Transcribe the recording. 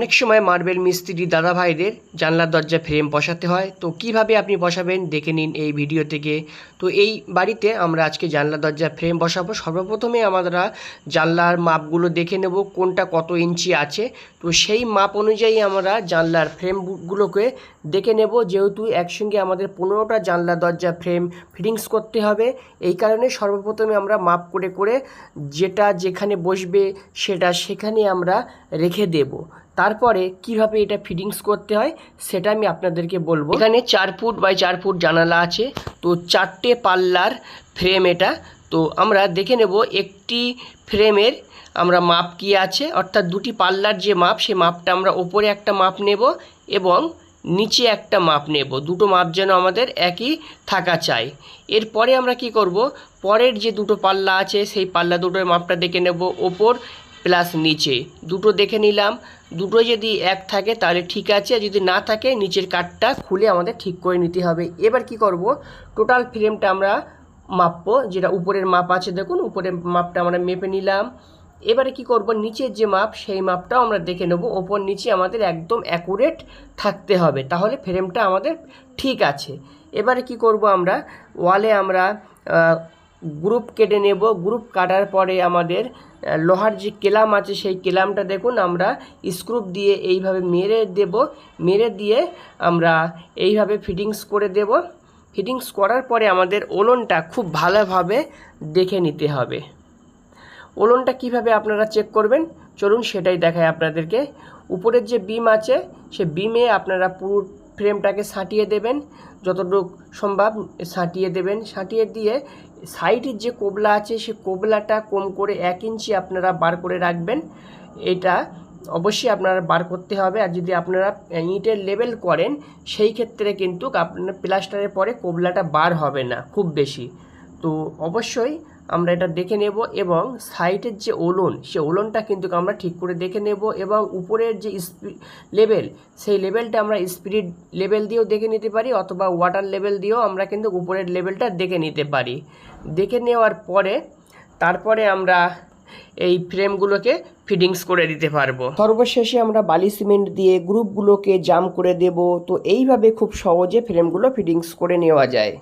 অনেক সময় মার্বেল মিস্ত্রি দাদা ভাইদের জানলার দরজা ফ্রেম বসাতে হয়। তো কীভাবে আপনি বসাবেন? দেখে নিন এই ভিডিও থেকে। তো এই বাড়িতে আমরা আজকে জানলা দরজা ফ্রেম বসাবো। সর্বপ্রথমে আমরা জানলার মাপগুলো দেখে নেব, কোনটা কত ইঞ্চি আছে। তো সেই মাপ অনুযায়ী আমরা জানলার ফ্রেমগুলোকে দেখে নেব। যেহেতু একসঙ্গে আমাদের পনেরোটা জানলা দরজা ফ্রেম ফিটিংস করতে হবে, এই কারণে সর্বপ্রথমে আমরা মাপ করে করে যেটা যেখানে বসবে সেটা সেখানে আমরা রেখে দেব। তারপরে কীভাবে এটা ফিটিংস করতে হয়, সেটা আমি আপনাদেরকে বলব। এখানে চার ফুট বাই চার ফুট জানালা আছে, তো চারটে পাল্লার ফ্রেম এটা। তো আমরা দেখে নেব একটি ফ্রেমের আমরা মাপ কি আছে, অর্থাৎ দুটি পাল্লার যে মাপ সেই মাপটা আমরা ওপরে একটা মাপ নেব এবং নিচে একটা মাপ নেব। দুটো মাপ যেন আমাদের একই থাকা চাই। এরপরে আমরা কি করব, পরের যে দুটো পাল্লা আছে, সেই পাল্লা দুটোর মাপটা দেখে নেব ওপর প্লাস নিচে। দুটো দেখে নিলাম। দুটো যদি এক থাকে, তাহলে ঠিক আছে। আর যদি না থাকে, নিচের কাঠটা খুলে আমাদের ঠিক করে নিতে হবে। এবার কি করব? টোটাল ফ্রেমটা আমরা মাপবো, যেটা উপরের মাপ আছে দেখুন, উপরের মাপটা আমরা মেপে নিলাম। এবারে কি করব? নিচের যে মাপ, সেই মাপটাও আমরা দেখে নেব। ওপর নিচে আমাদের একদম অ্যাকুরেট থাকতে হবে। তাহলে ফ্রেমটা আমাদের ঠিক আছে। এবারে কি করব আমরা? ওয়ালে আমরা গ্রুপ কেটে নেব। গ্রুপ কাটার পরে আমাদের লোহার যে কেলাম আছে, সেই কেলামটা দেখুন, আমরা স্ক্রুপ দিয়ে এইভাবে মেরে দেব। মেরে দিয়ে আমরা এইভাবে ফিটিংস করে দেব। ফিটিংস করার পরে আমাদের ওলনটা খুব ভালোভাবে দেখে নিতে হবে। ওলনটা কীভাবে আপনারা চেক করবেন? চলুন সেটাই দেখায় আপনাদেরকে। উপরের যে বিম আছে, সে বিমে আপনারা পুরো ফ্রেমটাকে সাঁটিয়ে দেবেন, যতটুকু সম্ভব সাঁটিয়ে দেবেন। সাঁটিয়ে দিয়ে সাইডের যে কোবলা আছে, সে কোবলাটা কম করে এক ইঞ্চি আপনারা বার করে রাখবেন। এটা অবশ্যই আপনারা বার করতে হবে। আর যদি আপনারা ইটের লেবেল করেন, সেই ক্ষেত্রে কিন্তু আপনার প্লাস্টারের পরে কোবলাটা বার হবে না, খুব বেশি। তো অবশ্যই আমরা এটা দেখে নেব এবং সাইটের যে ওলন, সে ওলনটা কিন্তু আমরা ঠিক করে দেখে নেব এবং উপরের যে লেভেল সেই লেভেলটা আমরা স্পিরিট লেভেল দিয়েও দেখে নিতে পারি অথবা ওয়াটার লেভেল দিয়েও আমরা কিন্তু উপরের লেভেলটা দেখে নিতে পারি। দেখে নেওয়ার পরে, তারপরে আমরা এই ফ্রেমগুলোকে ফিটিংস করে দিতে পারব। সর্বশেষে আমরা বালি সিমেন্ট দিয়ে গ্রুপগুলোকে জাম করে দেব। তো এইভাবে খুব সহজে ফ্রেমগুলো ফিটিংস করে নেওয়া যায়।